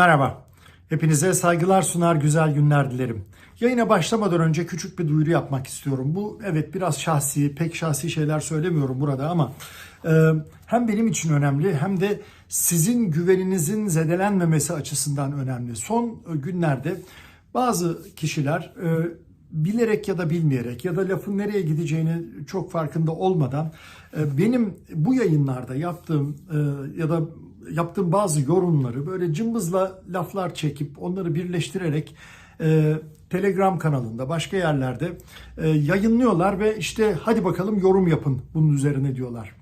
Merhaba. Hepinize saygılar sunar, güzel günler dilerim. Yayına başlamadan önce küçük bir duyuru yapmak istiyorum. Bu evet biraz şahsi, pek şahsi şeyler söylemiyorum burada ama e, hem benim için önemli hem de sizin güveninizin zedelenmemesi açısından önemli. Son e, günlerde bazı kişiler e, bilerek ya da bilmeyerek ya da lafın nereye gideceğini çok farkında olmadan e, benim bu yayınlarda yaptığım e, ya da yaptığım bazı yorumları böyle cımbızla laflar çekip onları birleştirerek e, Telegram kanalında başka yerlerde e, yayınlıyorlar ve işte hadi bakalım yorum yapın bunun üzerine diyorlar.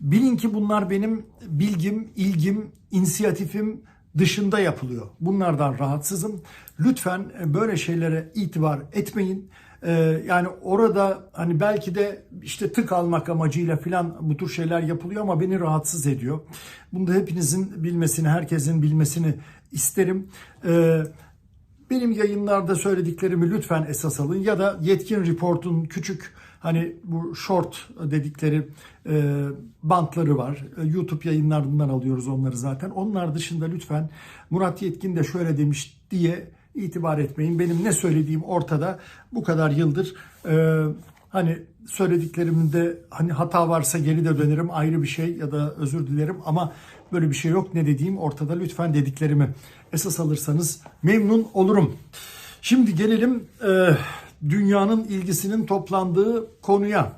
Bilin ki bunlar benim bilgim, ilgim, inisiyatifim dışında yapılıyor. Bunlardan rahatsızım. Lütfen e, böyle şeylere itibar etmeyin. Ee, yani orada hani belki de işte tık almak amacıyla filan bu tür şeyler yapılıyor ama beni rahatsız ediyor. Bunu da hepinizin bilmesini, herkesin bilmesini isterim. Ee, benim yayınlarda söylediklerimi lütfen esas alın ya da yetkin reportun küçük hani bu short dedikleri e, bantları var. E, YouTube yayınlarından alıyoruz onları zaten. Onlar dışında lütfen Murat Yetkin de şöyle demiş diye itibar etmeyin. Benim ne söylediğim ortada. Bu kadar yıldır e, hani söylediklerimde hani hata varsa geri de dönerim ayrı bir şey ya da özür dilerim ama böyle bir şey yok. Ne dediğim ortada. Lütfen dediklerimi esas alırsanız memnun olurum. Şimdi gelelim e, dünyanın ilgisinin toplandığı konuya.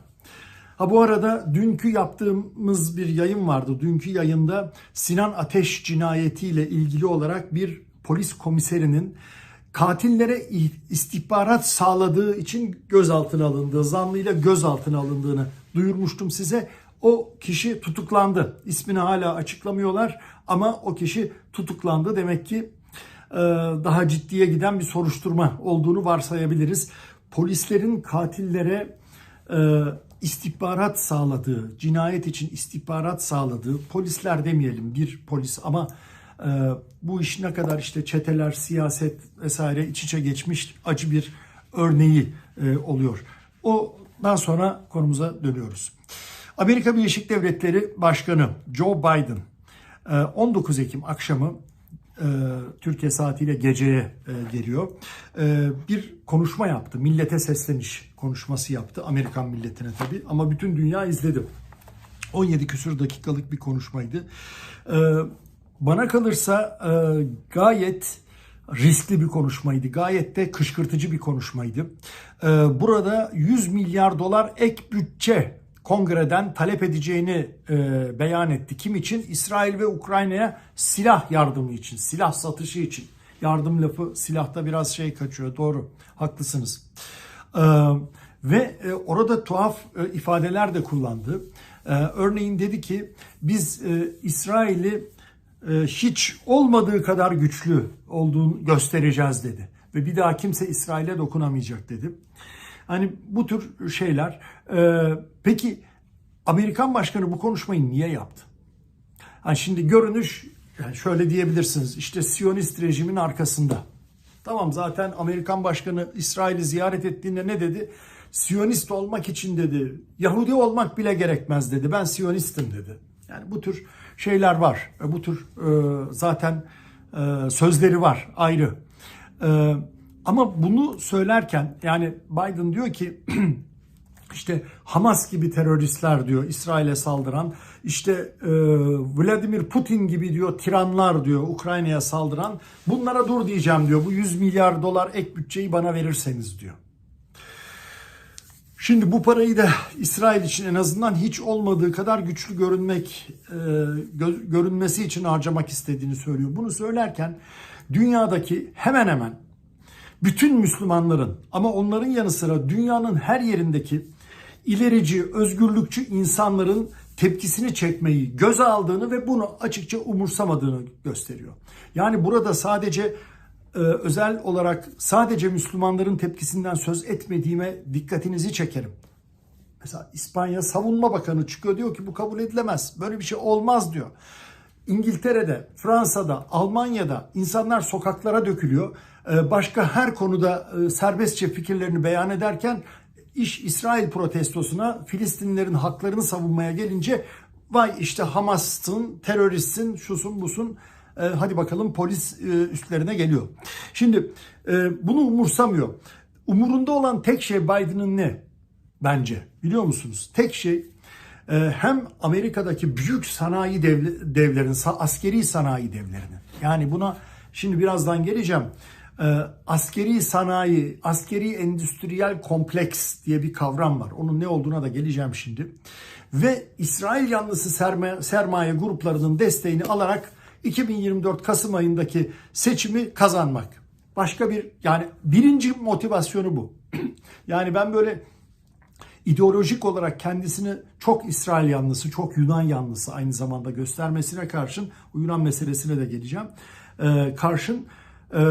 Ha bu arada dünkü yaptığımız bir yayın vardı. Dünkü yayında Sinan Ateş cinayetiyle ilgili olarak bir polis komiserinin katillere istihbarat sağladığı için gözaltına alındığı, zanlıyla gözaltına alındığını duyurmuştum size. O kişi tutuklandı. İsmini hala açıklamıyorlar ama o kişi tutuklandı. Demek ki e, daha ciddiye giden bir soruşturma olduğunu varsayabiliriz. Polislerin katillere e, istihbarat sağladığı, cinayet için istihbarat sağladığı, polisler demeyelim bir polis ama bu iş ne kadar işte çeteler, siyaset vesaire iç içe geçmiş acı bir örneği oluyor. Ondan sonra konumuza dönüyoruz. Amerika Birleşik Devletleri Başkanı Joe Biden 19 Ekim akşamı Türkiye saatiyle geceye geliyor. Bir konuşma yaptı. Millete sesleniş konuşması yaptı. Amerikan milletine tabii ama bütün dünya izledi. 17 küsur dakikalık bir konuşmaydı. Bana kalırsa gayet riskli bir konuşmaydı. Gayet de kışkırtıcı bir konuşmaydı. Burada 100 milyar dolar ek bütçe kongreden talep edeceğini e, beyan etti. Kim için? İsrail ve Ukrayna'ya silah yardımı için, silah satışı için. Yardım lafı silahta biraz şey kaçıyor. Doğru, haklısınız. E, ve e, orada tuhaf e, ifadeler de kullandı. E, örneğin dedi ki biz e, İsrail'i e, hiç olmadığı kadar güçlü olduğunu göstereceğiz dedi. Ve bir daha kimse İsrail'e dokunamayacak dedi. Hani bu tür şeyler. Ee, peki Amerikan başkanı bu konuşmayı niye yaptı? Hani şimdi görünüş yani şöyle diyebilirsiniz. İşte Siyonist rejimin arkasında. Tamam zaten Amerikan başkanı İsrail'i ziyaret ettiğinde ne dedi? Siyonist olmak için dedi. Yahudi olmak bile gerekmez dedi. Ben Siyonistim dedi. Yani bu tür şeyler var. Bu tür e, zaten e, sözleri var ayrı. E, ama bunu söylerken yani Biden diyor ki işte Hamas gibi teröristler diyor İsrail'e saldıran işte e, Vladimir Putin gibi diyor tiranlar diyor Ukrayna'ya saldıran bunlara dur diyeceğim diyor bu 100 milyar dolar ek bütçeyi bana verirseniz diyor. Şimdi bu parayı da İsrail için en azından hiç olmadığı kadar güçlü görünmek e, görünmesi için harcamak istediğini söylüyor. Bunu söylerken dünyadaki hemen hemen bütün Müslümanların ama onların yanı sıra dünyanın her yerindeki ilerici, özgürlükçü insanların tepkisini çekmeyi göze aldığını ve bunu açıkça umursamadığını gösteriyor. Yani burada sadece özel olarak sadece Müslümanların tepkisinden söz etmediğime dikkatinizi çekerim. Mesela İspanya Savunma Bakanı çıkıyor diyor ki bu kabul edilemez. Böyle bir şey olmaz diyor. İngiltere'de, Fransa'da, Almanya'da insanlar sokaklara dökülüyor. Ee, başka her konuda e, serbestçe fikirlerini beyan ederken iş İsrail protestosuna Filistinlilerin haklarını savunmaya gelince vay işte Hamas'ın, teröristsin, şusun busun e, hadi bakalım polis e, üstlerine geliyor. Şimdi e, bunu umursamıyor. Umurunda olan tek şey Biden'ın ne? Bence biliyor musunuz? Tek şey e, hem Amerika'daki büyük sanayi devle, devlerin, askeri sanayi devlerinin. Yani buna şimdi birazdan geleceğim. E, askeri sanayi, askeri endüstriyel kompleks diye bir kavram var. Onun ne olduğuna da geleceğim şimdi. Ve İsrail yanlısı sermaye, sermaye gruplarının desteğini alarak 2024 Kasım ayındaki seçimi kazanmak. Başka bir yani birinci motivasyonu bu. yani ben böyle ideolojik olarak kendisini çok İsrail yanlısı, çok Yunan yanlısı aynı zamanda göstermesine karşın, o Yunan meselesine de geleceğim, ee, karşın e,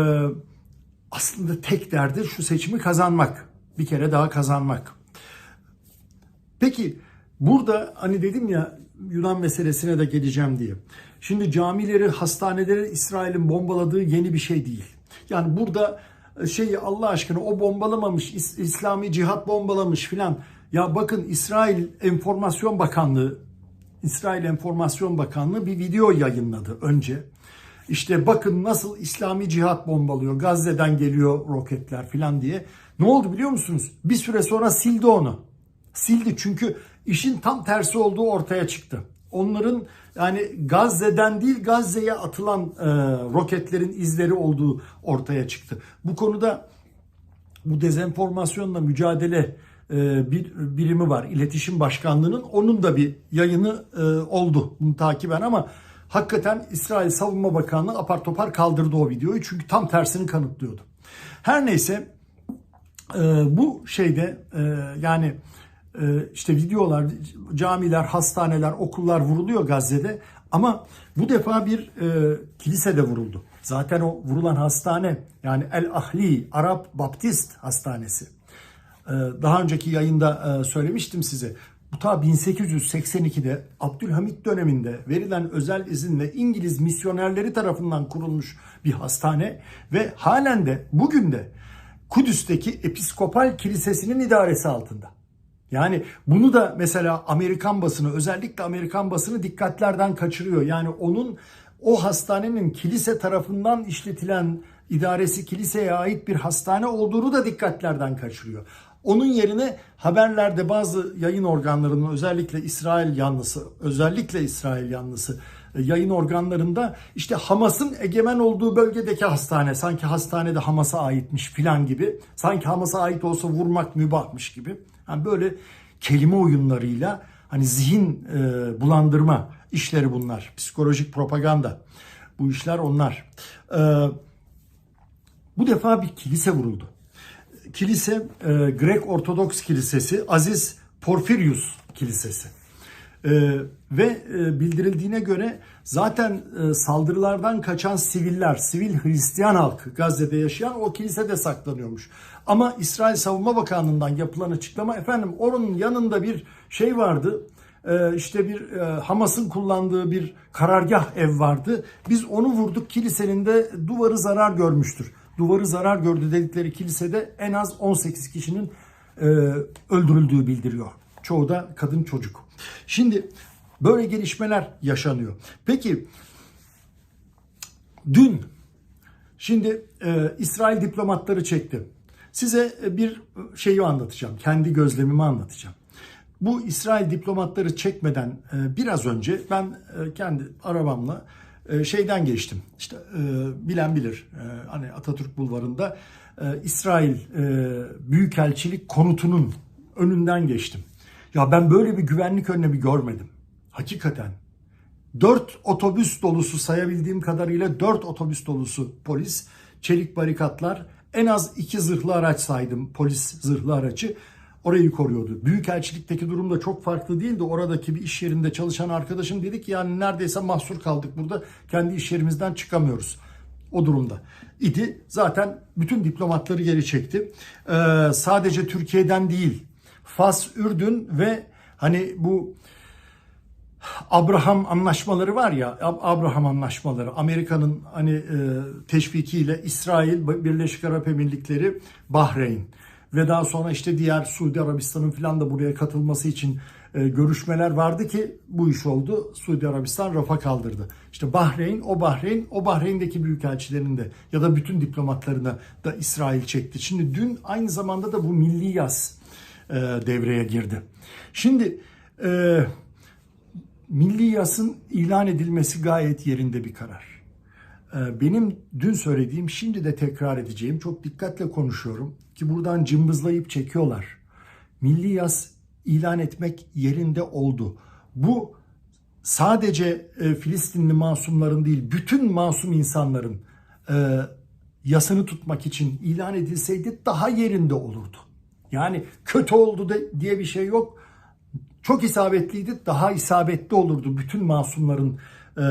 aslında tek derdi şu seçimi kazanmak. Bir kere daha kazanmak. Peki burada hani dedim ya Yunan meselesine de geleceğim diye. Şimdi camileri, hastaneleri İsrail'in bombaladığı yeni bir şey değil. Yani burada şey Allah aşkına o bombalamamış, İs- İslami cihat bombalamış filan. Ya bakın İsrail Enformasyon Bakanlığı, İsrail Enformasyon Bakanlığı bir video yayınladı önce. İşte bakın nasıl İslami cihat bombalıyor, Gazze'den geliyor roketler filan diye. Ne oldu biliyor musunuz? Bir süre sonra sildi onu. Sildi çünkü işin tam tersi olduğu ortaya çıktı. Onların yani Gazze'den değil Gazze'ye atılan e, roketlerin izleri olduğu ortaya çıktı. Bu konuda bu dezenformasyonla mücadele e, bir birimi var. İletişim Başkanlığı'nın onun da bir yayını e, oldu. Bunu takiben ama hakikaten İsrail Savunma Bakanlığı apar topar kaldırdı o videoyu. Çünkü tam tersini kanıtlıyordu. Her neyse e, bu şeyde e, yani işte videolar, camiler, hastaneler, okullar vuruluyor Gazze'de. Ama bu defa bir e, kilise de vuruldu. Zaten o vurulan hastane yani El Ahli Arap Baptist Hastanesi. E, daha önceki yayında e, söylemiştim size. Bu ta 1882'de Abdülhamit döneminde verilen özel izinle İngiliz misyonerleri tarafından kurulmuş bir hastane ve halen de bugün de Kudüs'teki Episkopal Kilisesi'nin idaresi altında. Yani bunu da mesela Amerikan basını özellikle Amerikan basını dikkatlerden kaçırıyor. Yani onun o hastanenin kilise tarafından işletilen idaresi kiliseye ait bir hastane olduğunu da dikkatlerden kaçırıyor. Onun yerine haberlerde bazı yayın organlarının özellikle İsrail yanlısı, özellikle İsrail yanlısı e, yayın organlarında işte Hamas'ın egemen olduğu bölgedeki hastane sanki hastanede Hamas'a aitmiş filan gibi sanki Hamas'a ait olsa vurmak mübahmış gibi yani böyle kelime oyunlarıyla hani zihin e, bulandırma işleri bunlar. Psikolojik propaganda. Bu işler onlar. E, bu defa bir kilise vuruldu. Kilise e, Grek Ortodoks Kilisesi Aziz Porfirius Kilisesi. E, ve e, bildirildiğine göre zaten e, saldırılardan kaçan siviller, sivil Hristiyan halkı Gazze'de yaşayan o kilisede saklanıyormuş. Ama İsrail Savunma Bakanlığı'ndan yapılan açıklama efendim onun yanında bir şey vardı. E, işte bir e, Hamas'ın kullandığı bir karargah ev vardı. Biz onu vurduk kilisenin de duvarı zarar görmüştür duvarı zarar gördü dedikleri kilisede en az 18 kişinin e, öldürüldüğü bildiriyor. Çoğu da kadın çocuk. Şimdi böyle gelişmeler yaşanıyor. Peki dün şimdi e, İsrail diplomatları çekti. Size bir şeyi anlatacağım. Kendi gözlemimi anlatacağım. Bu İsrail diplomatları çekmeden e, biraz önce ben e, kendi arabamla e, şeyden geçtim. İşte e, bilen bilir. E, hani Atatürk Bulvarı'nda İsrail Büyükelçilik konutunun önünden geçtim. Ya ben böyle bir güvenlik önlemi görmedim. Hakikaten. Dört otobüs dolusu sayabildiğim kadarıyla dört otobüs dolusu polis, çelik barikatlar, en az iki zırhlı araç saydım polis zırhlı aracı orayı koruyordu. Büyükelçilikteki durum da çok farklı değildi. Oradaki bir iş yerinde çalışan arkadaşım dedi ki yani neredeyse mahsur kaldık burada. Kendi iş yerimizden çıkamıyoruz. O durumda idi. Zaten bütün diplomatları geri çekti. Ee, sadece Türkiye'den değil. Fas, Ürdün ve hani bu Abraham anlaşmaları var ya Abraham anlaşmaları Amerika'nın hani e, teşvikiyle İsrail, Birleşik Arap Emirlikleri, Bahreyn ve daha sonra işte diğer Suudi Arabistan'ın falan da buraya katılması için e, görüşmeler vardı ki bu iş oldu. Suudi Arabistan rafa kaldırdı. İşte Bahreyn, o Bahreyn, o Bahreyn'deki büyükelçilerin de ya da bütün diplomatlarına da İsrail çekti. Şimdi dün aynı zamanda da bu milli yaz e, devreye girdi. Şimdi e, milli yasın ilan edilmesi gayet yerinde bir karar. E, benim dün söylediğim şimdi de tekrar edeceğim çok dikkatle konuşuyorum ki buradan cımbızlayıp çekiyorlar. Milli yas ilan etmek yerinde oldu. Bu sadece e, Filistinli masumların değil bütün masum insanların e, yasını tutmak için ilan edilseydi daha yerinde olurdu. Yani kötü oldu de, diye bir şey yok. Çok isabetliydi, daha isabetli olurdu bütün masumların e,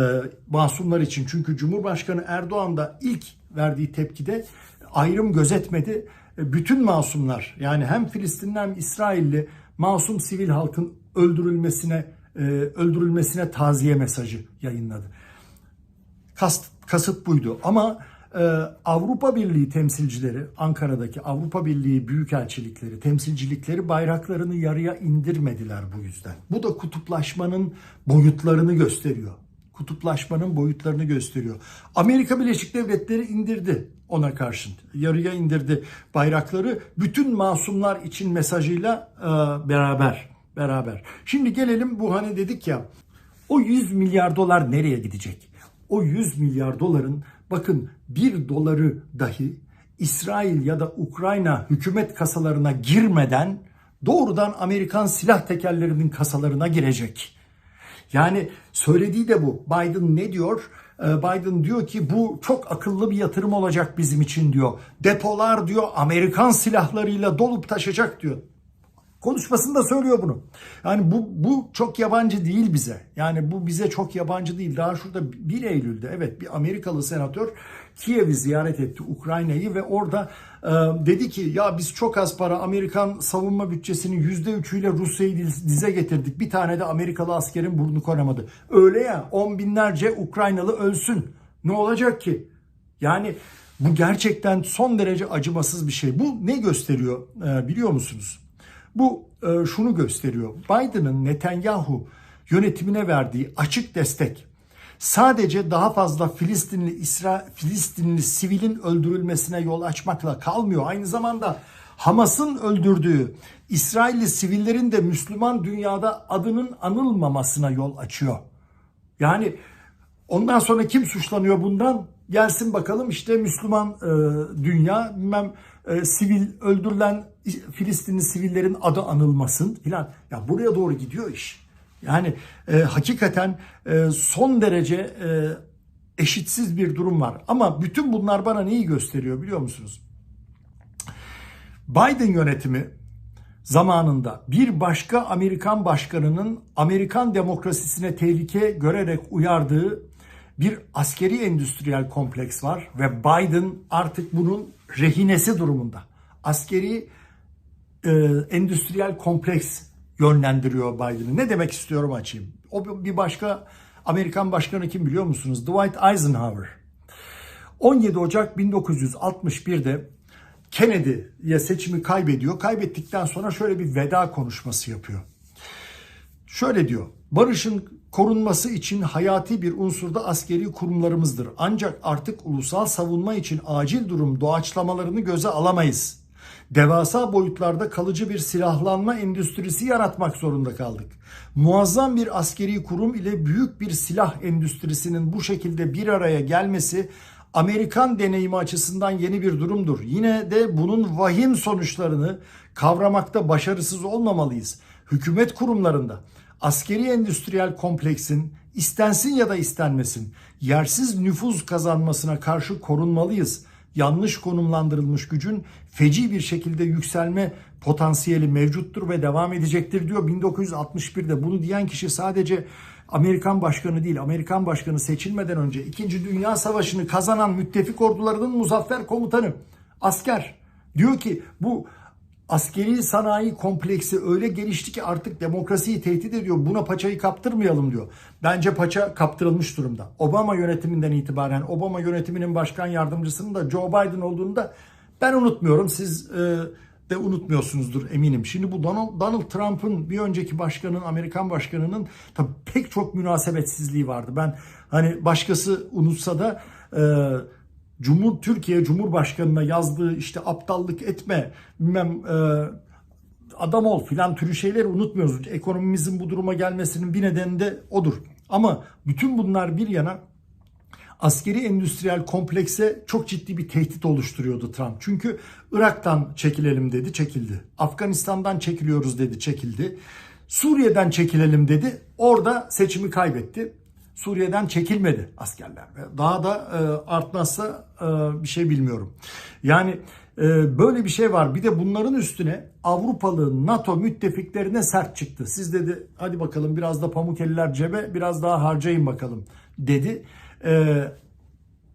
masumlar için. Çünkü Cumhurbaşkanı Erdoğan da ilk verdiği tepkide ayrım gözetmedi. E, bütün masumlar yani hem Filistinli hem İsrailli masum sivil halkın öldürülmesine e, öldürülmesine taziye mesajı yayınladı. Kast, kasıt buydu ama Avrupa Birliği temsilcileri Ankara'daki Avrupa Birliği büyükelçilikleri temsilcilikleri bayraklarını yarıya indirmediler bu yüzden. Bu da kutuplaşmanın boyutlarını gösteriyor. Kutuplaşmanın boyutlarını gösteriyor. Amerika Birleşik Devletleri indirdi ona karşın. Yarıya indirdi bayrakları bütün masumlar için mesajıyla e, beraber beraber. Şimdi gelelim bu hani dedik ya o 100 milyar dolar nereye gidecek? O 100 milyar doların bakın 1 doları dahi İsrail ya da Ukrayna hükümet kasalarına girmeden doğrudan Amerikan silah tekerlerinin kasalarına girecek. Yani söylediği de bu. Biden ne diyor? Ee, Biden diyor ki bu çok akıllı bir yatırım olacak bizim için diyor. Depolar diyor Amerikan silahlarıyla dolup taşacak diyor. Konuşmasında söylüyor bunu. Yani bu, bu çok yabancı değil bize. Yani bu bize çok yabancı değil. Daha şurada 1 Eylül'de evet bir Amerikalı senatör Kiev'i ziyaret etti Ukrayna'yı ve orada e, dedi ki ya biz çok az para Amerikan savunma bütçesinin %3'üyle Rusya'yı dize getirdik. Bir tane de Amerikalı askerin burnu konamadı. Öyle ya on binlerce Ukraynalı ölsün. Ne olacak ki? Yani bu gerçekten son derece acımasız bir şey. Bu ne gösteriyor e, biliyor musunuz? Bu e, şunu gösteriyor. Biden'ın Netanyahu yönetimine verdiği açık destek sadece daha fazla Filistinli İsra Filistinli sivilin öldürülmesine yol açmakla kalmıyor. Aynı zamanda Hamas'ın öldürdüğü İsrailli sivillerin de Müslüman dünyada adının anılmamasına yol açıyor. Yani ondan sonra kim suçlanıyor bundan? Gelsin bakalım işte Müslüman e, dünya bilmem e, sivil öldürülen Filistinli sivillerin adı anılmasın filan. Ya buraya doğru gidiyor iş. Yani e, hakikaten e, son derece e, eşitsiz bir durum var. Ama bütün bunlar bana neyi gösteriyor biliyor musunuz? Biden yönetimi zamanında bir başka Amerikan başkanının Amerikan demokrasisine tehlike görerek uyardığı bir askeri endüstriyel kompleks var ve Biden artık bunun rehinesi durumunda. Askeri e, endüstriyel kompleks yönlendiriyor Biden'ı. Ne demek istiyorum açayım. O bir başka Amerikan başkanı kim biliyor musunuz? Dwight Eisenhower. 17 Ocak 1961'de Kennedy'ye seçimi kaybediyor. Kaybettikten sonra şöyle bir veda konuşması yapıyor. Şöyle diyor. Barışın korunması için hayati bir unsur da askeri kurumlarımızdır. Ancak artık ulusal savunma için acil durum doğaçlamalarını göze alamayız. Devasa boyutlarda kalıcı bir silahlanma endüstrisi yaratmak zorunda kaldık. Muazzam bir askeri kurum ile büyük bir silah endüstrisinin bu şekilde bir araya gelmesi Amerikan deneyimi açısından yeni bir durumdur. Yine de bunun vahim sonuçlarını kavramakta başarısız olmamalıyız. Hükümet kurumlarında askeri endüstriyel kompleksin istensin ya da istenmesin yersiz nüfuz kazanmasına karşı korunmalıyız. Yanlış konumlandırılmış gücün feci bir şekilde yükselme potansiyeli mevcuttur ve devam edecektir diyor. 1961'de bunu diyen kişi sadece Amerikan başkanı değil, Amerikan başkanı seçilmeden önce 2. Dünya Savaşı'nı kazanan müttefik ordularının muzaffer komutanı, asker. Diyor ki bu askeri sanayi kompleksi öyle gelişti ki artık demokrasiyi tehdit ediyor. Buna paçayı kaptırmayalım diyor. Bence paça kaptırılmış durumda. Obama yönetiminden itibaren Obama yönetiminin başkan yardımcısının da Joe Biden olduğunu da ben unutmuyorum. Siz e, de unutmuyorsunuzdur eminim. Şimdi bu Donald, Donald Trump'ın bir önceki başkanın, Amerikan başkanının tabii pek çok münasebetsizliği vardı. Ben hani başkası unutsa da e, Cumhur Türkiye Cumhurbaşkanına yazdığı işte aptallık etme, bilmem e, adam ol filan türü şeyleri unutmuyoruz. Ekonomimizin bu duruma gelmesinin bir nedeni de odur. Ama bütün bunlar bir yana askeri endüstriyel komplekse çok ciddi bir tehdit oluşturuyordu Trump. Çünkü Irak'tan çekilelim dedi, çekildi. Afganistan'dan çekiliyoruz dedi, çekildi. Suriye'den çekilelim dedi. Orada seçimi kaybetti. Suriye'den çekilmedi askerler. Daha da e, artmazsa e, bir şey bilmiyorum. Yani e, böyle bir şey var. Bir de bunların üstüne Avrupalı NATO müttefiklerine sert çıktı. Siz dedi hadi bakalım biraz da pamuk eller cebe biraz daha harcayın bakalım dedi. E,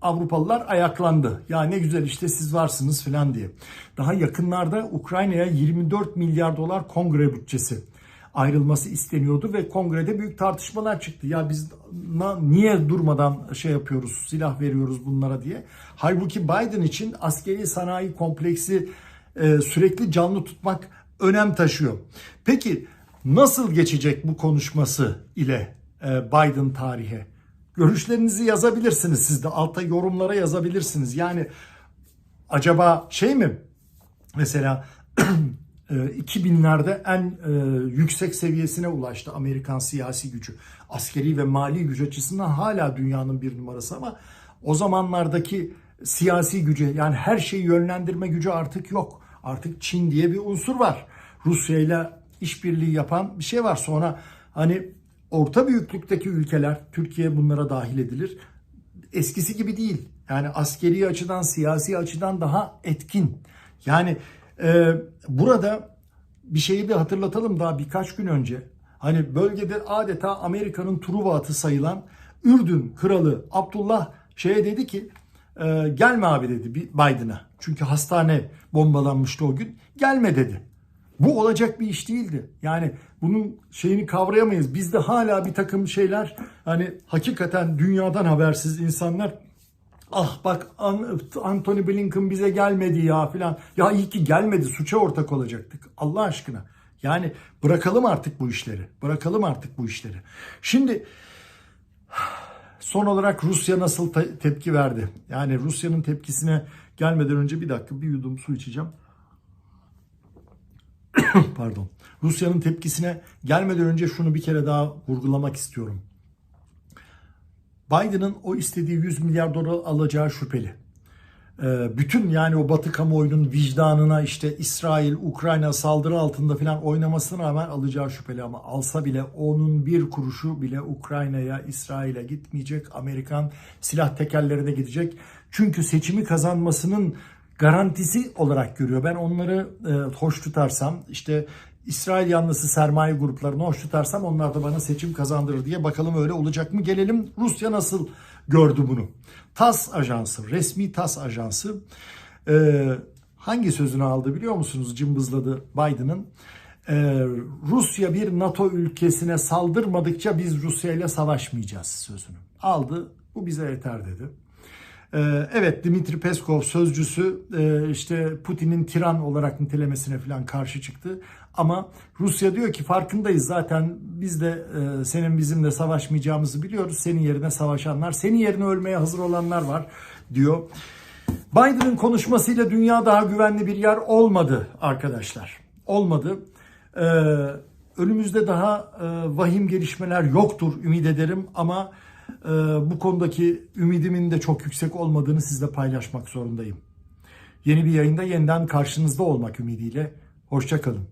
Avrupalılar ayaklandı. Ya ne güzel işte siz varsınız falan diye. Daha yakınlarda Ukrayna'ya 24 milyar dolar kongre bütçesi ayrılması isteniyordu ve kongrede büyük tartışmalar çıktı. Ya biz niye durmadan şey yapıyoruz, silah veriyoruz bunlara diye. Halbuki Biden için askeri sanayi kompleksi e, sürekli canlı tutmak önem taşıyor. Peki nasıl geçecek bu konuşması ile e, Biden tarihe? Görüşlerinizi yazabilirsiniz siz de alta yorumlara yazabilirsiniz. Yani acaba şey mi? Mesela 2000'lerde en e, yüksek seviyesine ulaştı Amerikan siyasi gücü. Askeri ve mali güç açısından hala dünyanın bir numarası ama o zamanlardaki siyasi gücü yani her şeyi yönlendirme gücü artık yok. Artık Çin diye bir unsur var. Rusya ile işbirliği yapan bir şey var. Sonra hani orta büyüklükteki ülkeler Türkiye bunlara dahil edilir. Eskisi gibi değil. Yani askeri açıdan, siyasi açıdan daha etkin. Yani ee, burada bir şeyi de hatırlatalım daha birkaç gün önce. Hani bölgede adeta Amerika'nın Truva atı sayılan Ürdün kralı Abdullah şeye dedi ki e, gelme abi dedi Biden'a. Çünkü hastane bombalanmıştı o gün. Gelme dedi. Bu olacak bir iş değildi. Yani bunun şeyini kavrayamayız. Bizde hala bir takım şeyler hani hakikaten dünyadan habersiz insanlar ah bak Anthony Blinken bize gelmedi ya filan. Ya iyi ki gelmedi suça ortak olacaktık Allah aşkına. Yani bırakalım artık bu işleri. Bırakalım artık bu işleri. Şimdi son olarak Rusya nasıl te- tepki verdi? Yani Rusya'nın tepkisine gelmeden önce bir dakika bir yudum su içeceğim. Pardon. Rusya'nın tepkisine gelmeden önce şunu bir kere daha vurgulamak istiyorum. Biden'ın o istediği 100 milyar dolar alacağı şüpheli. Ee, bütün yani o Batı kamuoyunun vicdanına işte İsrail, Ukrayna saldırı altında falan oynamasına rağmen alacağı şüpheli ama alsa bile onun bir kuruşu bile Ukrayna'ya, İsrail'e gitmeyecek. Amerikan silah tekerlerine gidecek. Çünkü seçimi kazanmasının garantisi olarak görüyor. Ben onları e, hoş tutarsam işte İsrail yanlısı sermaye gruplarını hoş tutarsam onlar da bana seçim kazandırır diye bakalım öyle olacak mı? Gelelim Rusya nasıl gördü bunu? TAS ajansı, resmi TAS ajansı e, hangi sözünü aldı biliyor musunuz? Cımbızladı Biden'ın. E, Rusya bir NATO ülkesine saldırmadıkça biz Rusya ile savaşmayacağız sözünü. Aldı bu bize yeter dedi. Ee, evet Dimitri Peskov sözcüsü e, işte Putin'in tiran olarak nitelemesine falan karşı çıktı. Ama Rusya diyor ki farkındayız zaten biz de e, senin bizimle savaşmayacağımızı biliyoruz. Senin yerine savaşanlar, senin yerine ölmeye hazır olanlar var diyor. Biden'ın konuşmasıyla dünya daha güvenli bir yer olmadı arkadaşlar. Olmadı. Ee, önümüzde daha e, vahim gelişmeler yoktur ümit ederim ama bu konudaki ümidimin de çok yüksek olmadığını sizle paylaşmak zorundayım. Yeni bir yayında yeniden karşınızda olmak ümidiyle. Hoşçakalın.